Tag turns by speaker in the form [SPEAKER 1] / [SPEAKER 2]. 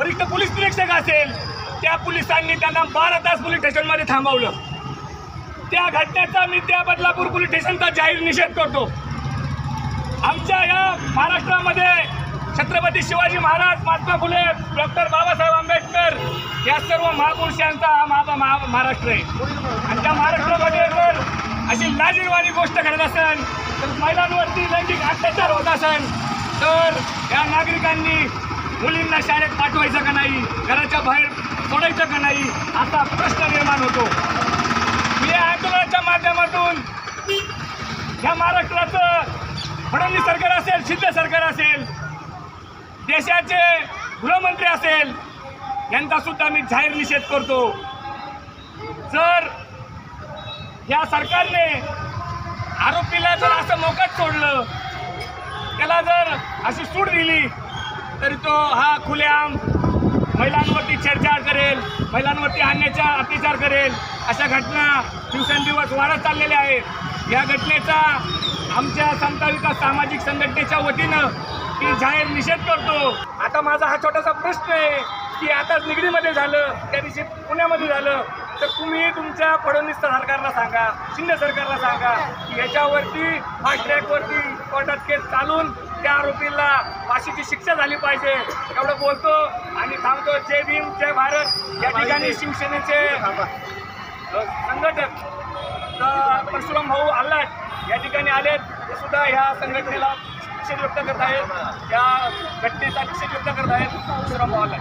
[SPEAKER 1] वरिष्ठ पोलीस निरीक्षक असेल त्या पोलिसांनी त्यांना बारा तास पोलीस स्टेशनमध्ये थांबवलं. त्या घटनेचा मी त्या बदलापूर पोलीस स्टेशनचा जाहीर निषेध करतो. आमच्या या महाराष्ट्रामध्ये छत्रपती शिवाजी महाराज महात्मा फुले डॉक्टर बाबासाहेब आंबेडकर या सर्व महापुरुषांचा हा महा महा- महाराष्ट्र आहे. आणि त्या महाराष्ट्रामध्ये जर अशी लाजीरवाणी गोष्ट घडत असेल तर महिलांवरती लैंगिक अत्याचार होत असेल तर या नागरिकांनी मुलींना शाळेत पाठवायचं का नाही? घराच्या बाहेर सोडायचं का नाही? असा प्रश्न निर्माण होतो. मी या आंदोलनाच्या माध्यमातून या महाराष्ट्राचं फडणवीस सरकार असेल शिंदे सरकार असेल देशाचे गृहमंत्री असेल यांचा सुद्धा मी जाहीर निषेध करतो. जर या सरकारने आरोपीला जर असं मोकाट सोडलं त्याला जर अशी सूट दिली तरी तो हा खुलेआम. महिलांवरती छेडछाड करेल. महिलांवरती आणण्याचा अत्याचार करेल. अशा घटना दिवसेंदिवस वाढत चाललेल्या आहेत. या घटनेचा आमच्या समता विकास सामाजिक संघटनेच्या वतीनं मी जाहीर निषेध करतो. आता माझा हा छोटासा प्रश्न आहे की आता निगडीमध्ये झालं त्या दिवशी पुण्यामध्ये झालं तर तुम्ही तुमच्या फडणवीस सरकारला सांगा शिंदे सरकारला सांगा की याच्यावरती फास्ट ट्रॅकवरती कोर्टात केस चालून त्या आरोपीला फाशीची शिक्षा झाली पाहिजे. एवढं बोलतो आणि थांबतो. जय भीम जय भारत. या ठिकाणी शिवसेनेचे संघटक परशुराम भाऊ आल्लाट या ठिकाणी आलेत. ते सुद्धा ह्या संघटनेला निषेध व्यक्त करत आहेत. या घटनेचा निषेध व्यक्त करत आहेत परशुराम भाऊ आल्लाट